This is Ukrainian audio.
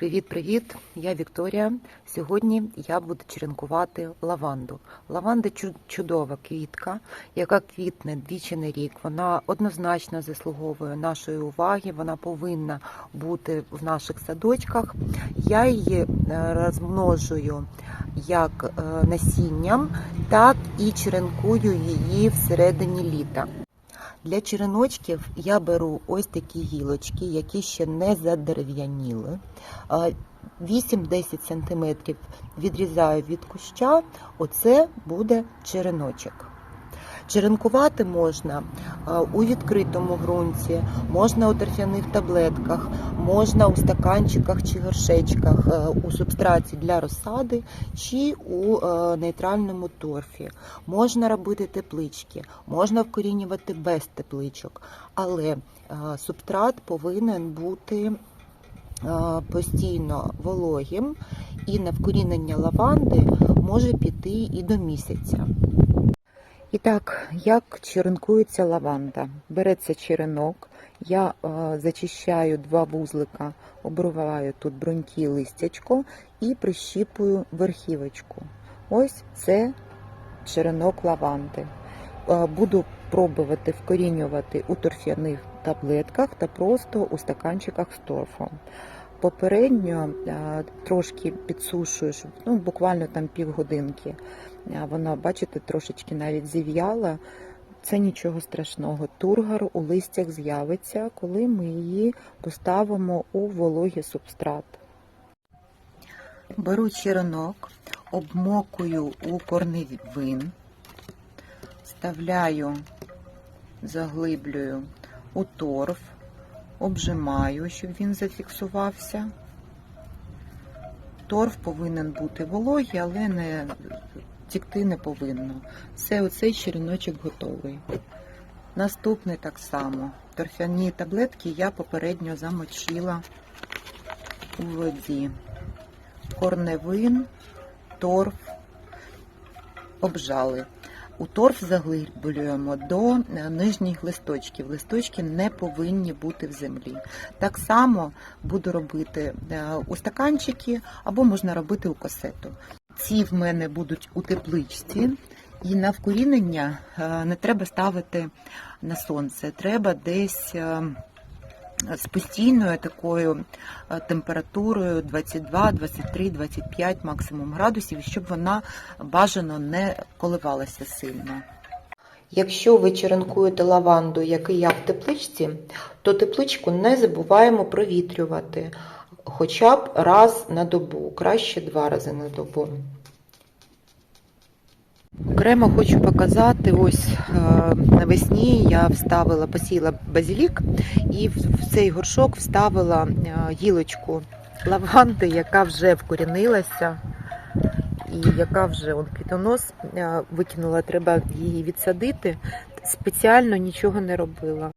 Привіт-привіт! Я Вікторія. Сьогодні я буду черенкувати лаванду. Лаванда чудова квітка, яка квітне двічі на рік. Вона однозначно заслуговує нашої уваги. Вона повинна бути в наших садочках. Я її е, розмножую як е, насінням, так і черенкую її всередині літа. Для череночків я беру ось такі гілочки, які ще не задерев'яніли. 8-10 см відрізаю від куща, оце буде череночок. Черенкувати можна у відкритому ґрунті, можна у торфяних таблетках, можна у стаканчиках чи горшечках, е, у субстраті для розсади чи у е, нейтральному торфі. Можна робити теплички, можна вкорінювати без тепличок, але е, субстрат повинен бути е, постійно вологим, і на вкорінення лаванди може піти і до місяця. І так, як черенкується лаванда? Береться черенок, я е, зачищаю два вузлика, обриваю тут бруньки листячко і прищіпую верхівочку. Ось це черенок лаванди. Е, Буду пробувати вкорінювати у торфяних таблетках та просто у стаканчиках з торфом. Попередньо е, трошки підсушую, щоб ну, буквально там півгодинки. Е, Вона, бачите, трошечки навіть зів'яла. Це нічого страшного. Тургар у листях з'явиться, коли ми її поставимо у вологий субстрат. Беру черенок, обмокую у корневин, вставляю, заглиблюю у торф, обжимаю, щоб він зафіксувався. Торф повинен бути вологий, але не тікти не повинно. Все, оцей череночок готовий. Наступний так само. Торфяні таблетки я попередньо замочила у воді. Корневин, торф, обжали. У торф заглиблюємо до е, нижніх листочків. Листочки не повинні бути в землі. Так само буду робити е, у стаканчики або можна робити у касету. Ці в мене будуть у тепличці, і на вкорінення е, не треба ставити на сонце. Треба десь з постійною такою температурою 22, 23, 25 максимум градусів, щоб вона бажано не коливалася сильно. Якщо ви черенкуєте лаванду, як і я в тепличці, то тепличку не забуваємо провітрювати хоча б раз на добу, краще два рази на добу. Окремо хочу показати, ось е, навесні я вставила, посіяла базілік і в в цей горшок вставила е, гілочку лаванди, яка вже вкорінилася і яка вже он, квітонос е, викинула, треба її відсадити. Спеціально нічого не робила.